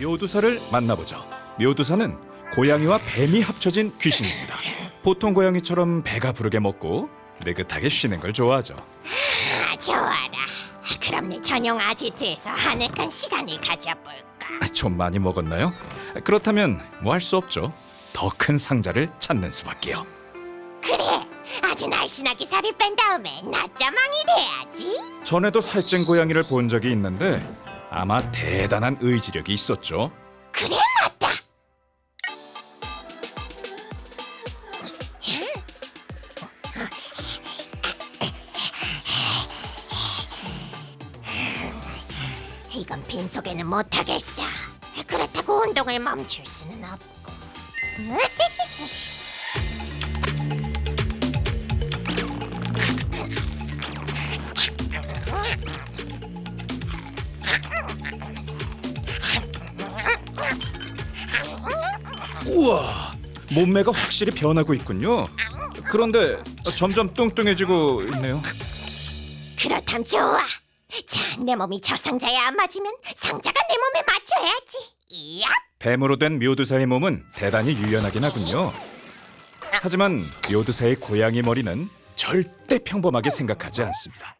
묘두사를 만나보죠. 묘두사는 고양이와 뱀이 합쳐진 귀신입니다. 보통 고양이처럼 배가 부르게 먹고 느긋하게 쉬는 걸 좋아하죠. 아, 좋아라. 그럼 내 전용 아지트에서 한획한 시간을 가져볼까? 아, 좀 많이 먹었나요? 그렇다면 뭐 할 수 없죠. 더 큰 상자를 찾는 수밖에요. 그래, 아주 날씬하게 살을 뺀 다음에 낮자망이 돼야지. 전에도 살찐 고양이를 본 적이 있는데 아마 대단한 의지력이 있었죠. 그래, 맞다. 이건 빈속에는 못하겠어. 그렇다고 운동을 멈출 수는 없고. 우와, 몸매가 확실히 변하고 있군요. 그런데 점점 뚱뚱해지고 있네요. 그렇담 좋아. 자, 내 몸이 저 상자에 안 맞으면 상자가 내 몸에 맞춰야지. 이야. 뱀으로 된 묘두사의 몸은 대단히 유연하긴 하군요. 하지만 묘두사의 고양이 머리는 절대 평범하게 생각하지 않습니다.